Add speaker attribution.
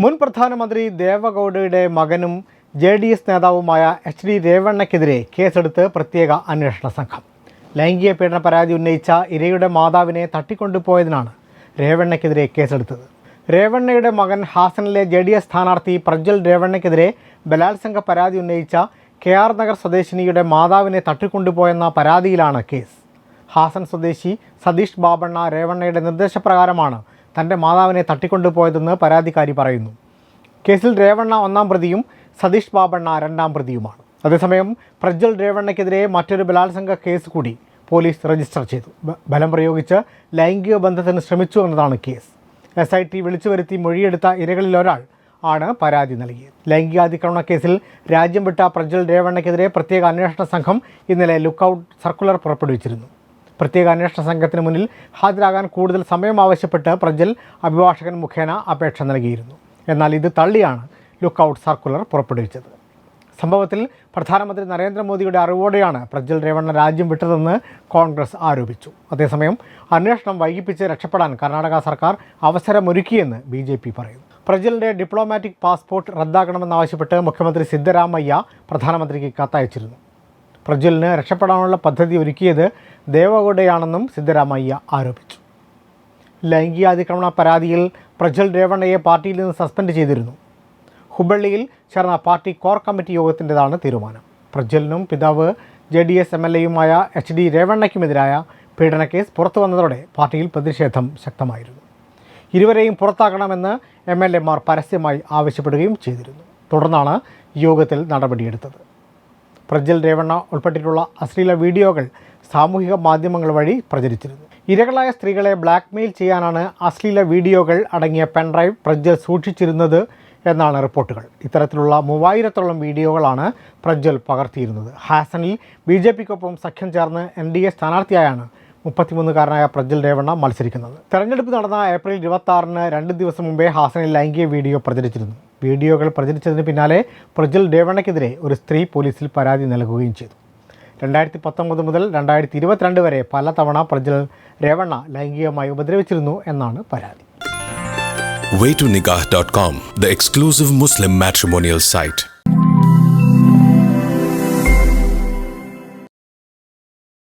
Speaker 1: മുൻ പ്രധാനമന്ത്രി ദേവഗൌഡയുടെ മകനും ജെ ഡി എസ് നേതാവുമായ എച്ച് ഡി രേവണ്ണയ്ക്കെതിരെ കേസെടുത്ത് പ്രത്യേക അന്വേഷണ സംഘം. ലൈംഗിക പീഡന പരാതി ഉന്നയിച്ച ഇരയുടെ മാതാവിനെ തട്ടിക്കൊണ്ടുപോയതിനാണ് രേവണ്ണയ്ക്കെതിരെ കേസെടുത്തത്. രേവണ്ണയുടെ മകൻ ഹാസനിലെ ജെ ഡി എസ് സ്ഥാനാർത്ഥി പ്രജ്വൽ രേവണ്ണയ്ക്കെതിരെ ബലാത്സംഗ പരാതി ഉന്നയിച്ച കെ ആർ നഗർ സ്വദേശിനിയുടെ മാതാവിനെ തട്ടിക്കൊണ്ടുപോയെന്ന പരാതിയിലാണ് കേസ്. ഹാസൻ സ്വദേശി സതീഷ് ബാബണ്ണ രേവണ്ണയുടെ നിർദ്ദേശപ്രകാരമാണ് തന്റെ മാതാവിനെ തട്ടിക്കൊണ്ടുപോയതെന്ന് പരാതിക്കാരി പറയുന്നു. കേസിൽ രേവണ്ണ ഒന്നാം പ്രതിയും സതീഷ് ബാബണ്ണ രണ്ടാം പ്രതിയുമാണ്. അതേസമയം പ്രജ്വൽ രേവണ്ണയ്ക്കെതിരെ മറ്റൊരു ബലാത്സംഗ കേസ് കൂടി പോലീസ് രജിസ്റ്റർ ചെയ്തു. ബലം പ്രയോഗിച്ച് ലൈംഗിക ബന്ധത്തിന് ശ്രമിച്ചു എന്നതാണ് കേസ്. എസ് ഐ ടി വിളിച്ചു വരുത്തി മൊഴിയെടുത്ത ഇരകളിൽ ഒരാൾ ആണ് പരാതി നൽകിയത്. ലൈംഗികാതിക്രമണ കേസിൽ രാജ്യം വിട്ട പ്രജ്വൽ രേവണ്ണയ്ക്കെതിരെ പ്രത്യേക അന്വേഷണ സംഘം ഇന്നലെ ലുക്കൌട്ട് സർക്കുലർ പുറപ്പെടുവിച്ചിരുന്നു. പ്രത്യേക അന്വേഷണ സംഘത്തിന് മുന്നിൽ ഹാജരാകാൻ കൂടുതൽ സമയം ആവശ്യപ്പെട്ട് പ്രജൽ അഭിഭാഷകൻ മുഖേന അപേക്ഷ നൽകിയിരുന്നു. എന്നാൽ ഇത് തള്ളിയാണ് ലുക്കൌട്ട് സർക്കുലർ പുറപ്പെടുവിച്ചത്. സംഭവത്തിൽ പ്രധാനമന്ത്രി നരേന്ദ്രമോദിയുടെ അറിവോടെയാണ് പ്രജൽ രേവണ്ണ രാജ്യം വിട്ടതെന്ന് കോൺഗ്രസ് ആരോപിച്ചു. അതേസമയം അന്വേഷണം വൈകിപ്പിച്ച് രക്ഷപ്പെടാൻ കർണാടക സർക്കാർ അവസരമൊരുക്കിയെന്ന് ബി ജെ പി പറയുന്നു. പ്രജ്വലിന്റെ ഡിപ്ലോമാറ്റിക് പാസ്പോർട്ട് റദ്ദാക്കണമെന്നാവശ്യപ്പെട്ട് മുഖ്യമന്ത്രി സിദ്ധരാമയ്യ പ്രധാനമന്ത്രിക്ക് കത്തയച്ചിരുന്നു. പ്രജ്വലിന് രക്ഷപ്പെടാനുള്ള പദ്ധതി ഒരുക്കിയത് ദേവഗൌഡയാണെന്നും സിദ്ധരാമയ്യ ആരോപിച്ചു. ലൈംഗികാതിക്രമണ പരാതിയിൽ പ്രജ്വൽ രേവണ്ണയെ പാർട്ടിയിൽ നിന്ന് സസ്പെൻഡ് ചെയ്തിരുന്നു. ഹുബള്ളിയിൽ ചേർന്ന പാർട്ടി കോർ കമ്മിറ്റി യോഗത്തിന്റെതാണ് തീരുമാനം. പ്രജ്വലിനും പിതാവ് J D S M L എയുമായ H D രേവണ്ണയ്ക്കുമെതിരായ പീഡനക്കേസ് പുറത്തു വന്നതോടെ പാർട്ടിയിൽ പ്രതിഷേധം ശക്തമായിരുന്നു. ഇരുവരെയും പുറത്താക്കണമെന്ന് എം എൽ എമാർ പരസ്യമായി ആവശ്യപ്പെടുകയും ചെയ്തിരുന്നു. തുടർന്നാണ് യോഗത്തിൽ നടപടിയെടുത്തത്. പ്രജ്വൽ രേവണ്ണ ഉൾപ്പെട്ടിട്ടുള്ള അശ്ലീല വീഡിയോകൾ സാമൂഹിക മാധ്യമങ്ങൾ വഴി പ്രചരിച്ചിരുന്നു. ഇരകളായ സ്ത്രീകളെ ബ്ലാക്ക്മെയിൽ ചെയ്യാനാണ് അശ്ലീല വീഡിയോകൾ അടങ്ങിയ പെൻഡ്രൈവ് പ്രജ്വൽ സൂക്ഷിച്ചിരുന്നത് എന്നാണ് റിപ്പോർട്ടുകൾ. ഇത്തരത്തിലുള്ള മൂവായിരത്തോളം വീഡിയോകളാണ് പ്രജ്വൽ പകർത്തിയിരുന്നത്. ഹാസനിൽ ബി ജെ പിക്കൊപ്പം സഖ്യം ചേർന്ന് എൻ ഡി എ സ്ഥാനാർത്ഥിയായാണ് മുപ്പത്തിമൂന്നുകാരനായ പ്രജ്വൽ രേവണ്ണ മത്സരിക്കുന്നത്. തെരഞ്ഞെടുപ്പ് നടന്ന ഏപ്രിൽ ഇരുപത്തി ആറിന് രണ്ട് ദിവസം മുമ്പേ ഹാസനിൽ ലൈംഗിക വീഡിയോ പ്രചരിച്ചിരുന്നു. വീഡിയോകൾ പ്രചരിച്ചതിന് പിന്നാലെ പ്രജ്വൽ രേവണ്ണയ്ക്കെതിരെ ഒരു സ്ത്രീ പോലീസിൽ പരാതി നൽകുകയും ചെയ്തു രണ്ടായിരത്തി പത്തൊമ്പത് മുതൽ രണ്ടായിരത്തി ഇരുപത്തിരണ്ട് വരെ പലതവണ പ്രജ്വൽ രേവണ്ണ ലൈംഗികമായി ഉപദ്രവിച്ചിരുന്നു എന്നാണ് പരാതി
Speaker 2: waytonikah.com, the exclusive Muslim matrimonial site.